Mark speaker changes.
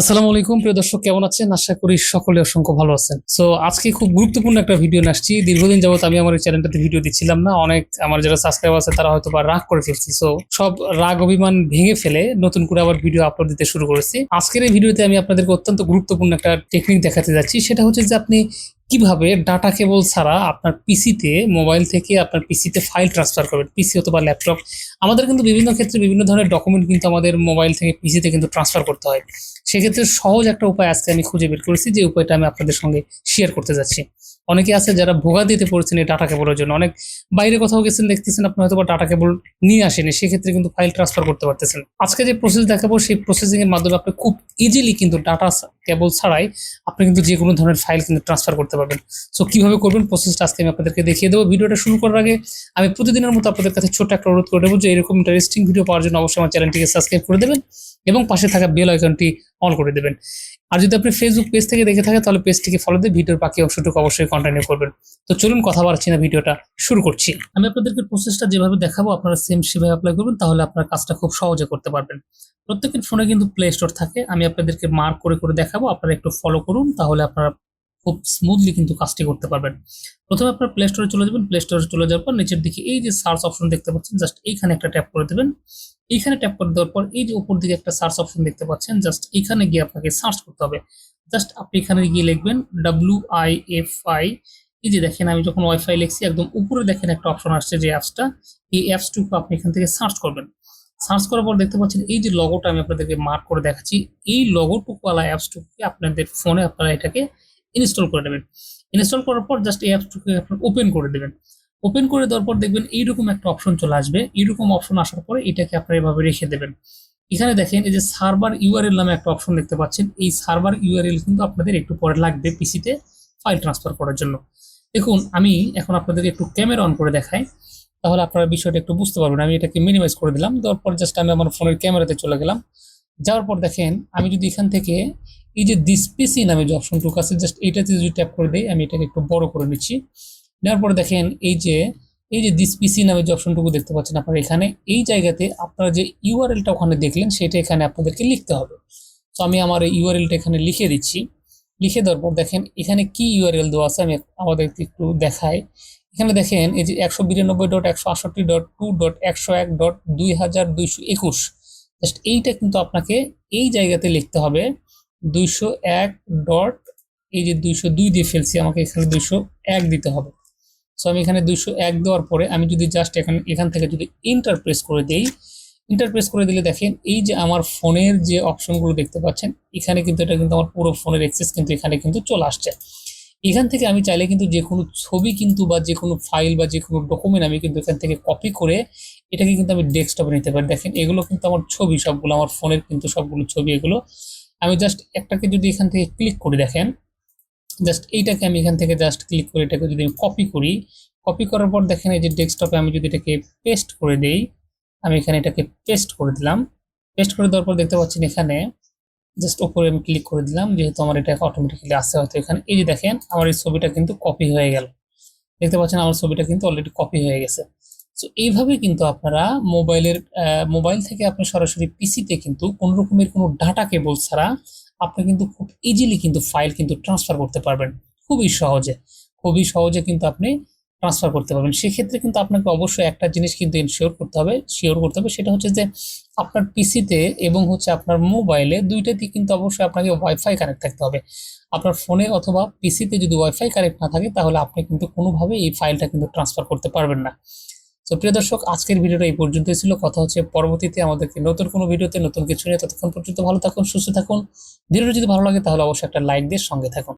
Speaker 1: আসসালামু আলাইকুম, প্রিয় দর্শক, কেমন আছেন? আশা করি সকলে অসংখ্য ভালো আছেন। সো আজকে খুব গুরুত্বপূর্ণ একটা ভিডিও আসছি। দীর্ঘদিন যাবত আমি আমার এই চ্যানেলটাতে ভিডিও দিচ্ছিলাম না। অনেক আমার যারা সাবস্ক্রাইবার আছে, তারা হয়তো বা রাগ করে ফেলছি। সো সব রাগ, অভিমান ভেঙে ফেলে নতুন করে আবার ভিডিও আপলোড দিতে শুরু করেছি। আজকের এই ভিডিওতে আমি আপনাদেরকে অত্যন্ত গুরুত্বপূর্ণ একটা টেকনিক দেখাতে যাচ্ছি। সেটা হচ্ছে যে আপনি কীভাবে ডাটা কেবল ছাড়া আপনার পিসিতে মোবাইল থেকে আপনার পিসিতে ফাইল ট্রান্সফার করবেন? পিসি অথবা ল্যাপটপ আমাদের কিন্তু বিভিন্ন ক্ষেত্রে বিভিন্ন ধরনের ডকুমেন্ট কিন্তু আমাদের মোবাইল থেকে পিসিতে কিন্তু ট্রান্সফার করতে হয়। সেক্ষেত্রে সহজ একটা উপায় আজকে আমি খুঁজে বের করেছি, যে উপায়টা আমি আপনাদের সঙ্গে শেয়ার করতে যাচ্ছি। অনেকে আছে যারা ভোগা দিতে পড়েছেন এই ডাটা কেবলের জন্য। অনেক বাইরে কোথাও গেছেন, দেখতেছেন, আপনি হয়তো ডাটা কেবল নিয়ে আসেনি সেক্ষেত্রে কিন্তু ফাইল ট্রান্সফার করতে পারতেছেন। আজকে যে প্রসেস দেখাবো, সেই প্রসেসিং এর মাধ্যমে আপনি খুব ইজিলি কিন্তু ডাটা কেবল ছাড়াই আপনি কিন্তু যে কোনো ধরনের ফাইল কিন্তু ট্রান্সফার করতে পারবেন। সো কীভাবে করবেন? প্রসেসটা আজকে আমি আপনাদেরকে দেখিয়ে দেবো। ভিডিওটা শুরু করার আগে আমি প্রতিদিনের মতো আপনাদের কাছে ছোট্ট একটা অনুরোধ করে দেবো যে, এরকম ইন্টারেস্টিং ভিডিও পাওয়ার জন্য অবশ্যই আমার চ্যানেলটিকে সাবস্ক্রাইব করে দেবেন এবং পাশে থাকা বেল আইকনটি অন করে দেবেন। আর যদি আপনি ফেসবুক পেজ থেকে দেখে থাকেন, তাহলে পেজটিকে ফলো দিয়ে ভিডিওর বাকি অংশটুকু অবশ্যই কন্টিনিউ করবেন। তো চলুন কথা বাড়ছি না, ভিডিওটা শুরু করছি। আমি আপনাদেরকে প্রসেসটা যেভাবে দেখাবো, আপনারা সেম সেভাবে অ্যাপ্লাই করবেন, তাহলে আপনার কাজটা খুব সহজে করতে পারবেন। প্রত্যেকের ফোনে কিন্তু প্লে স্টোর থাকে। আমি আপনাদেরকে মার্ক করে করে দেখাবো। আপনারা একটু ফলো করুন, তাহলে আপনারা খুব স্মুথলি কিন্তু কাজটি করতে পারবেন। প্রথমে আপনার প্লে স্টোরে চলে যাবেন। প্লে স্টোরে চলে যাওয়ার পর নিচের দিকে এই যে সার্চ অপশন দেখতে পাচ্ছেন জাস্ট এইখানে একটা ট্যাপ করে দেবেন। এইখানে ট্যাপ করে দেওয়ার পর এই যে উপর দিকে একটা সার্চ অপশন দেখতে পাচ্ছেন জাস্ট এখানে গিয়ে আপনাকে সার্চ করতে হবে। জাস্ট আপনি এখানে গিয়ে লিখবেন ডাব্লিউ আই এফ আই এই যে দেখেন, আমি যখন ওয়াইফাই লিখছি, একদম উপরে দেখেন একটা অপশন আসছে যে অ্যাপসটা এই অ্যাপসটুকু আপনি এখান থেকে সার্চ করবেন। সার্চ করার পর দেখতে পাচ্ছেন, এই যে লগোটা আমি আপনাদেরকে মার্ক করে দেখাচ্ছি। এই লগোটুকুওয়ালা অ্যাপসটুকুকে আপনাদের ফোনে আপনারা এটাকে ইনস্টল করে নেবেন। ইনস্টল করার পর জাস্ট এই অ্যাপসটুকুকে আপনার ওপেন করে দেবেন। ওপেন করে দেওয়ার পর দেখবেন এইরকম একটা অপশন চলে আসবে। এইরকম অপশন আসার পরে এটাকে আপনারা এভাবে রেখে দেবেন। এখানে দেখেন এই যে সার্ভার ইউআরএল নামে একটা অপশন দেখতে পাচ্ছেন। এই সার্ভার ইউআরএল কিন্তু আপনাদের একটু পরে লাগবে পিসিতে ফাইল ট্রান্সফার করার জন্য। দেখুন, আমি এখন আপনাদেরকে একটু ক্যামেরা অন করে দেখাই। তাহলে আপনারা বিষয়টা একটু বুঝতে পারবেন। আমি এটাকে মিনিমাইজ করে দিলাম। দেওয়ার পর জাস্ট আমি আমার ফোনের ক্যামেরাতে চলে গেলাম। যাওয়ার পর দেখেন, আমি যদি এখান থেকে এই যে দিস পিসি নামে যে অপশনটুকু আছে জাস্ট এইটাতে যদি ট্যাপ করে দেই, আমি এটাকে একটু বড় করে নিচ্ছি। নেওয়ার পরে দেখেন, এই যে এই যে দিস পিসি নামে যে অপশনটুকু দেখতে পাচ্ছেন আপনারা এখানে, এই জায়গাতে আপনারা যে ইউআরএলটা ওখানে দেখলেন, সেটা এখানে আপনাদেরকে লিখতে হবে। তো আমি আমার এই ইউআরএলটা এখানে লিখে দিচ্ছি। লিখে দেওয়ার পর দেখেন, এখানে কি ইউআরএল দেওয়া আছে, আমি আমাদেরকে একটু দেখাই। এখানে দেখেন, এই যে একশো বিরানব্বই ডট একশো আষট্টি ডট টু ডট একশো এক ডট দুই হাজার দুইশো একুশ। জাস্ট এইটা কিন্তু আপনাকে এই জায়গাতে লিখতে হবে। দুইশো এক ডট, এই যে দুইশো দুই দিয়ে ফেলছি, আমাকে এখানে দুইশো এক দিতে হবে। সো আমি এখানে দুইশো এক দেওয়ার পরে আমি যদি জাস্ট এখানে এখান থেকে যদি ইন্টার প্রেস করে দেই ইন্টার প্রেস করে দিলে দেখেন এই যে আমার ফোনের যে অপশনগুলো দেখতে পাচ্ছেন, এখানে কিন্তু এটা কিন্তু আমার পুরো ফোনের অ্যাক্সেস কিন্তু এখানে কিন্তু চলে আসছে। এখান থেকে আমি চাইলে কিন্তু যে কোনো ছবি কিন্তু বা যে কোনো ফাইল বা যে কোনো ডকুমেন্ট আমি কিন্তু এখান থেকে কপি করে এটাকে কিন্তু আমি ডেস্কটপে নিতে পারি। দেখেন এগুলো কিন্তু আমার ছবি সবগুলো, আমার ফোনের কিন্তু সবগুলো ছবি এগুলো। আমি জাস্ট একটাকে যদি এখান থেকে ক্লিক করে দেখেন জাস্ট এইটাকে আমি এখান থেকে জাস্ট ক্লিক করে এটাকে যদি আমি কপি করি কপি করার পর দেখেন এই যে ডেস্কটপে আমি যদি এটাকে পেস্ট করে দেই, আমি এখানে এটাকে পেস্ট করে দিলাম। পেস্ট করে দেওয়ার পর দেখতে পাচ্ছেন এখানে জাস্ট ওপরে আমি ক্লিক করে দিলাম, যেহেতু আমার এটা অটোমেটিক্যালি আসে হয়তো এখানে। এই যে দেখেন, আমার এই ছবিটা কিন্তু কপি হয়ে গেল। দেখতে পাচ্ছেন আমার ছবিটা কিন্তু অলরেডি কপি হয়ে গেছে। সো এইভাবে কিন্তু আপনারা মোবাইলের মোবাইল থেকে আপনি সরাসরি পিসিতে কিন্তু কোনো রকমের কোনো ডাটা কেবল ছাড়া আপনি কিন্তু খুব ইজিলি কিন্তু ফাইল কিন্তু ট্রান্সফার করতে পারবেন। খুবই সহজে। খুবই সহজে কিন্তু আপনি ট্রান্সফার করতে পারবেন। সেক্ষেত্রে কিন্তু আপনাকে অবশ্যই একটা জিনিস কিন্তু ইনশিওর করতে হবে শিওর করতে হবে, সেটা হচ্ছে যে আপনার পিসিতে এবং হচ্ছে আপনার মোবাইলে দুইটাতেই কিন্তু অবশ্যই আপনাকে ওয়াইফাই কানেক্ট থাকতে হবে। আপনার ফোনে অথবা পিসিতে যদি ওয়াইফাই কানেক্ট না থাকে, তাহলে আপনি কিন্তু কোনোভাবে এই ফাইলটা কিন্তু ট্রান্সফার করতে পারবেন না। তো প্রিয় দর্শক, আজকের ভিডিওটা এই পর্যন্তই ছিল। কথা হচ্ছে পরবর্তীতে আমাদেরকে নতুন কোনো ভিডিওতে, নতুন কিছু নিয়ে। ততক্ষণ পর্যন্ত ভালো থাকুন, সুস্থ থাকুন। ভিডিওটা যদি ভালো লাগে তাহলে অবশ্যই একটা লাইক দিয়ে সঙ্গে থাকুন।